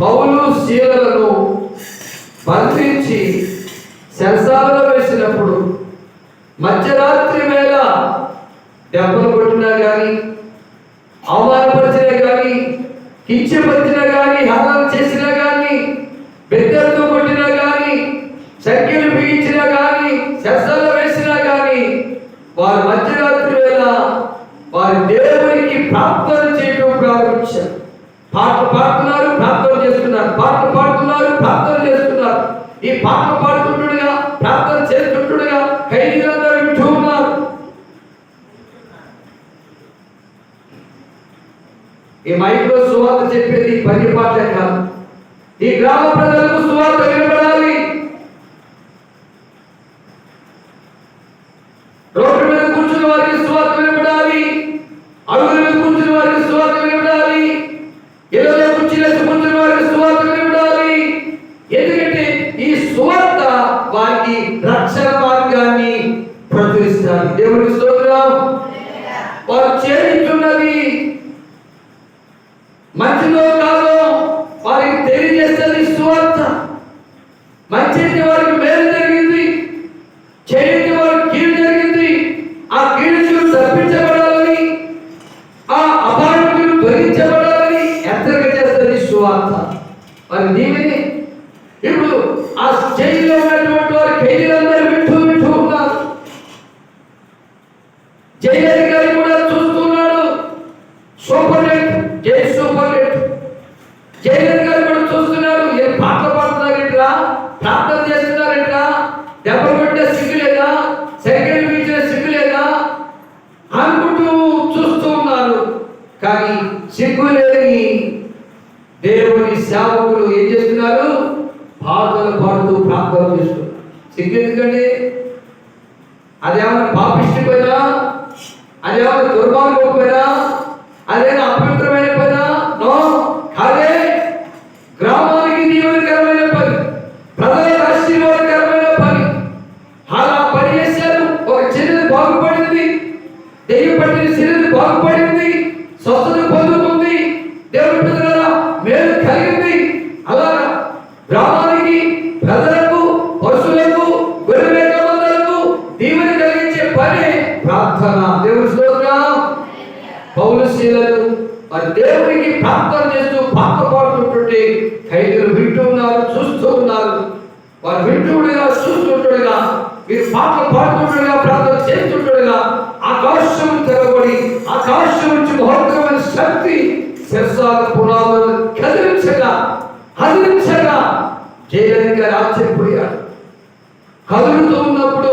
పౌలు శీలలను బంధించి సెన్సార్లో వేసినప్పుడు మధ్యరాత్రి వేళ దెబ్బలు కొట్టినా కానీ అవమానపరిచినా కానీ కించపరిచినా కానీ హరణం చేసినా కానీ బెత్తలతో కొట్టినా కానీ సంఖ్యలు బిగించినా కానీ శస్త్రాలు వేసినా కానీ వారు మధ్యరాత్రి వేళ వారి దేవునికి ప్రార్థన చేయడం ప్రారంభించారు. పాటలు పాడుతున్నారు ప్రార్థన చేస్తున్నారు. పాటలు పాడుతున్నారు ప్రార్థన చేస్తున్నారు. ఈ పాటలు పాడుతుండగా ప్రార్థన చేస్తుండగా ఖైదీలందరూ వింటూ ఉన్నారు. ఈ మైక్లో సువార్త చెప్పేది పని పాటలే కాదు. ఈ గ్రామ ప్రజలకు సువార్త వినపడాలి మంచిలో కాదో వారికి తెలియజేస్తుంది సువార్త. మంచిది వారికి మేలు జరిగింది. చేయని వారికి కీడు జరిగింది. ఆ కీడు నుంచి తప్పించబడాలని ఆ అపార్థులు భరించబడాలని హెచ్చరిక చేస్తుంది సువార్త. వారి దీవిని ఇప్పుడు ఆ చేయి ఉన్నటువంటి వారి ఖైదీలందరూ వింటూ వింటూ ఉన్నారు జైలు అధికారి కూడా చూస్తున్నాడు సూపర్నెంట్ జై సూపర్నెంట్ జైలర్ గారు కూడా చూస్తున్నారు ఏ పాటలు పాడుతున్నారంటరా? ప్రార్థన చేస్తున్నారంటరా? దెబ్బలు కొట్టే సిగ్గు లేదా? సైకిల్ పీల్చిన సిగ్గు లేదా? అనుకుంటూ చూస్తూ ఉన్నారు. కానీ సిగ్గు లేని దేవుని సేవకులు ఏం చేస్తున్నారు? పాటలు పాడుతూ ప్రార్థన చేస్తున్నారు సిగ్గు ఎందుకండి? అదేమన్నా పాపిష్టి పోయినా? అదేమన్నా దుర్మార్గం పోయినా? அதே దేవునికి ప్రార్థన చేస్తూ పాట పాడుతుంటుంటే ఖైదీలు వింటూ ఉన్నారు చూస్తూ ఉన్నారు. వారు వింటుండగా చూస్తుండగా మీరు పాటలు పాడుతుండగా ప్రార్థన చేస్తుండగా ఆకాశం తెరబడి ఆకాశం నుంచి మహోత్తరమైన శక్తి శిరసాల పునాదులను కదిలించగా హదిలించగా జయలలిత గారు ఆశ్చర్యపోయాడు కదులుతూ ఉన్నప్పుడు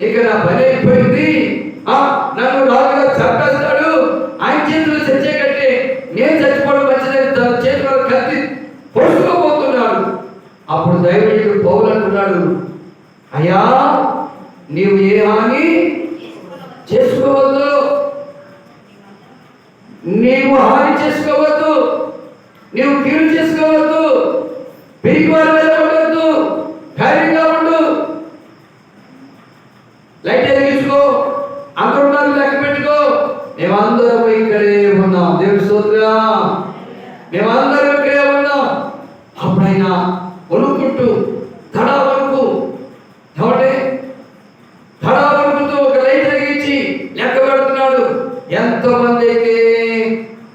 ఇక నా పని అయిపోయింది. ఆ నన్ను రాజుగా చంపేస్తాడు. ఆయన చేతులు చచ్చే కంటే నేను చచ్చిపోవడం మంచిదని తన చేతిలో కత్తి పొడుచుకోబోతున్నాడు అప్పుడు దైవజుడు పౌలు అంటున్నాడు అయ్యా నీవు ఏ హాని చేసుకోవద్దు. నీవు హాని చేసుకోవద్దు. నీవు కీడు చేసుకోవద్దు. పిరికి వారి ఎంతమంది అయితే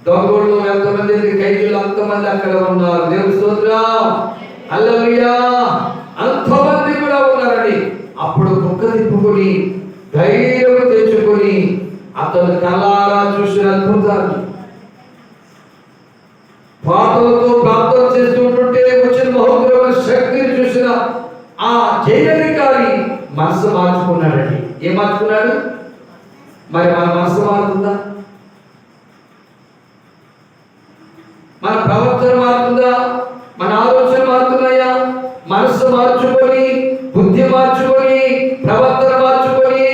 దొంగలు ఎంతమంది అయితే ఖైదీలు అంతమంది అక్కడ ఉన్నారు. దేవుడి స్తోత్రం. హల్లెలూయా. అంతమంది కూడా ఉన్నారండి. అప్పుడు కుక్క తిప్పుకొని ధైర్యం తెచ్చుకొని అతను కలారా చూసిన అద్భుతాన్ని పాటలతో ప్రార్థన చేస్తుంటుంటే వచ్చిన మహోగ్రమైన శక్తిని చూసిన ఆ జైలధికారి మనసు మార్చుకున్నాడండి. ఏం మార్చుకున్నాడు? మరి మన మనసు మారుతుందా? మన ప్రవర్తన మారుతుందా? మన ఆలోచన మారుతున్నాయా? మనస్సు మార్చుకొని బుద్ధి మార్చుకొని ప్రవర్తన మార్చుకొని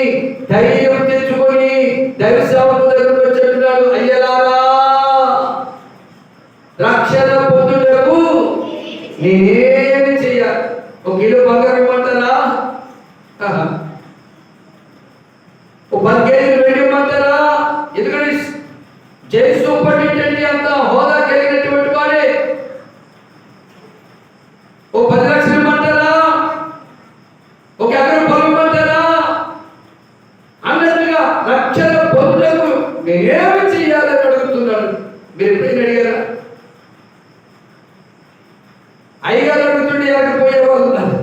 ధైర్యం తెచ్చుకొని దైవ సేవకు దగ్గరకు వచ్చేట్టున్నాడు అయ్యలారా. రక్షణ పొందుటకు నేనేమి చెయ్యాలి ఒక ఇల్లు బంగారు ఇవ్వమంటారా ఒక పది కేజీలు వెళ్ళిమంటారా ఎందుకంటే జై సూపరింటెండెంట్ అంత హోదా రక్షణ పొందుటకు నేనేమి చేయాలని అడుగుతున్నాడు? మీరు ఎప్పుడైనా అడిగారా? అయ్యగారు అడుగుతుంటే ఎవరికి పోయే వాళ్ళు ఉన్నారు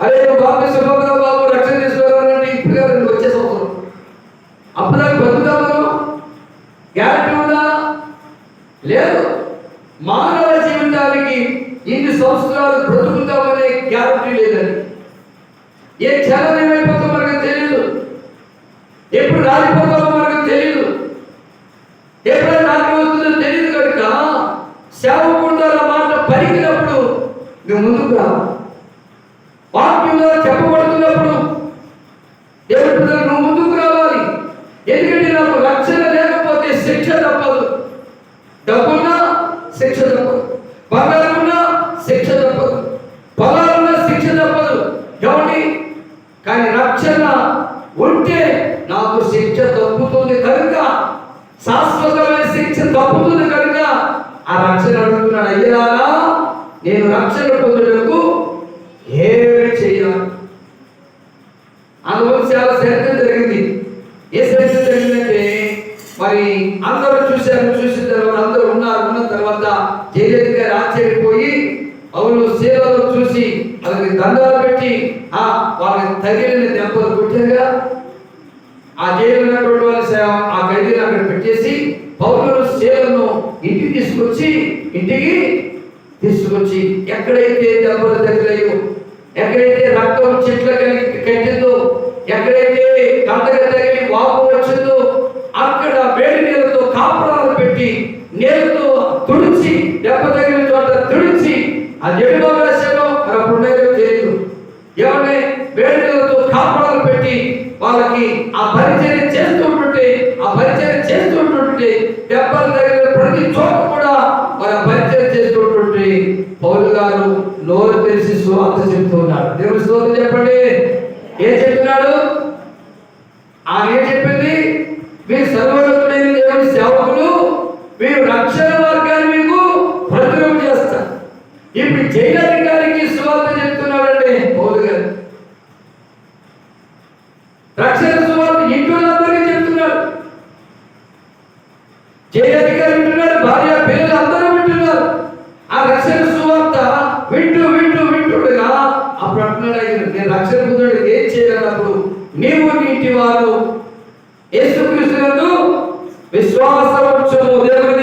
అరే నువ్వు బాబు శుభంగా బాబు రక్షణ తీసుకోవాలంటే ఇప్పుడు నువ్వు వచ్చే సంవత్సరం. అప్పుడు నాకు బతుకుతావు గ్యారంటీ ఉందా? లేదు. మానవ జీవితానికి ఇన్ని సంవత్సరాలు బ్రతుకుతామనే గ్యారంటీ లేదని. ఏ క్షణం ఎప్పుడు రాలిపోతామో మనకు తెలియదు ఎప్పుడైనా నాకు తెలియదు కనుక సేవకుండా మాట పరిగినప్పుడు నువ్వు ముందుకు రా వాక్యంలో చెప్పబడుతున్నప్పుడు దేవుడి పిల్లలు నువ్వు ముందుకు రావాలి ఎందుకంటే నాకు రక్షణ లేకపోతే శిక్ష తప్పదు డబ్బున్నా శిక్ష తప్పదు బంగారమున్నా శిక్ష తప్పదు పొలాలున్నా శిక్ష తప్పదు ఏమండి కానీ రక్షణ ఉంటే నాకు శిక్ష తప్పుతుంది కనుక శాశ్వతమైన శిక్ష తప్పుతుంది కనుక ఆ రక్షణ అడుగుతున్నాడు అయ్యేలాగా నేను రక్షణ పొందుటకు ఏమి చేయాలి అందువల్ల చాలా శ్రద్ధ జరిగింది. ఏ శ్రద్ధ జరిగిందంటే మరి అందరూ చూశారు చూసిన తర్వాత అందరూ ఉన్నారు ఉన్న తర్వాత జయలలిత గారు ఆశ్చర్యపోయి అవును సేవలో చూసి వాళ్ళకి దండాలు పెట్టి ఆ వాళ్ళకి తగిలిన దెబ్బలు కొట్టారుగా. ఆ జైలు ఇంటికి తీసుకొచ్చి ఇంటికి తీసుకొచ్చి ఎక్కడైతే దెబ్బలు తగిలాయో ఎక్కడైతే రక్తం చెట్ల కలిగి కట్టిందో ఎక్కడైతే కంటగా పౌలు గారు నోరు తెలిసి సువార్త చెప్తున్నారు దేవుని స్తోత్రం చెప్పండి. ఏం చెప్తున్నాడు? ఆమె ఏం చెప్పింది? మీరు సర్వోన్నతుడైన దేవుని సేవకులు మీరు రక్షణ మార్గాన్ని మీకు ప్రతిరూప చేస్తారు. ఇప్పుడు జైలధికారికి సువార్త చెప్తున్నాడండి పౌలు గారు. రక్షణ సువార్త ఇంటులందరికీ చెప్తున్నాడు జైలధికారి వింటున్నాడు భార్య పిల్లలు అందరూ వింటున్నారు ఆ రక్షణ సువార్త వింటూ వింటూ వింటుండగా అప్పుడు అంటున్నాడు ఆయన నేను రక్షణ పొందుడు ఏం చేయాలన్నప్పుడు నీవు నీటి వారు యేసుక్రీస్తునందు విశ్వాసం ఉంచుము దేవుని